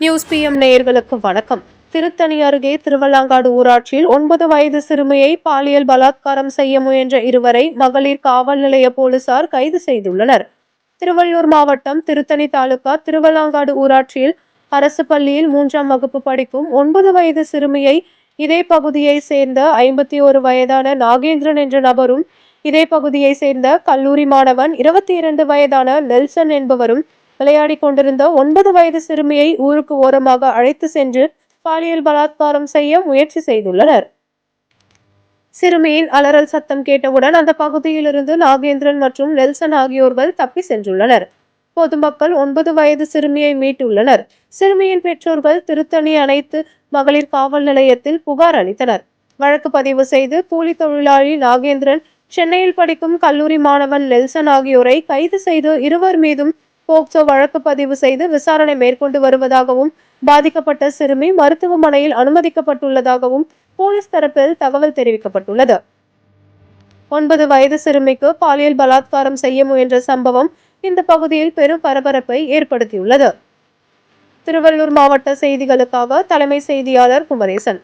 News PM நேயர்களுக்கு வணக்கம். திருத்தணி அருகே திருவள்ளாங்காடு ஊராட்சியில் ஒன்பது வயது சிறுமியை பாலியல் பலாத்காரம் செய்ய முயன்ற இருவரை மகளிர் காவல் நிலைய போலீசார் கைது செய்துள்ளனர். திருவள்ளூர் மாவட்டம் திருத்தணி தாலுகா திருவள்ளாங்காடு ஊராட்சியில் அரசு பள்ளியில் மூன்றாம் வகுப்பு படிக்கும் ஒன்பது வயது சிறுமியை இதே பகுதியை சேர்ந்த ஐம்பத்தி ஒரு வயதான நாகேந்திரன் என்ற நபரும் இதே பகுதியை சேர்ந்த கல்லூரி மாணவன் இருபத்தி இரண்டு வயதான நெல்சன் என்பவரும் விளையாடிக் கொண்டிருந்த ஒன்பது வயது சிறுமியை ஊருக்கு ஓரமாக அழைத்து சென்று பாலியல் பலாத்காரம் செய்ய முயற்சி செய்துள்ளனர். சிறுமியின் அலறல் சத்தம் கேட்டவுடன் அந்த பகுதியிலிருந்து நாகேந்திரன் மற்றும் நெல்சன் ஆகியோர்கள் தப்பி சென்றுள்ளனர். பொதுமக்கள் ஒன்பது வயது சிறுமியை மீட்டுள்ளனர். சிறுமியின் பெற்றோர்கள் திருத்தணி அனைத்து மகளிர் காவல் நிலையத்தில் புகார் அளித்தனர். வழக்கு பதிவு செய்து கூலி தொழிலாளி நாகேந்திரன் சென்னையில் படிக்கும் கல்லூரி மாணவன் நெல்சன் ஆகியோரை கைது செய்து இருவர் மீதும் போக்சோ வழக்கு பதிவு செய்து விசாரணை மேற்கொண்டு வருவதாகவும் பாதிக்கப்பட்ட சிறுமி மருத்துவமனையில் அனுமதிக்கப்பட்டுள்ளதாகவும் போலீஸ் தரப்பில் தகவல் தெரிவிக்கப்பட்டுள்ளது. ஒன்பது வயது சிறுமிக்கு பாலியல் பலாத்காரம் செய்ய முயன்ற சம்பவம் இந்த பகுதியில் பெரும் பரபரப்பை ஏற்படுத்தியுள்ளது. திருவள்ளூர் மாவட்ட செய்திகளுக்காக தலைமை செய்தியாளர் குமரேசன்.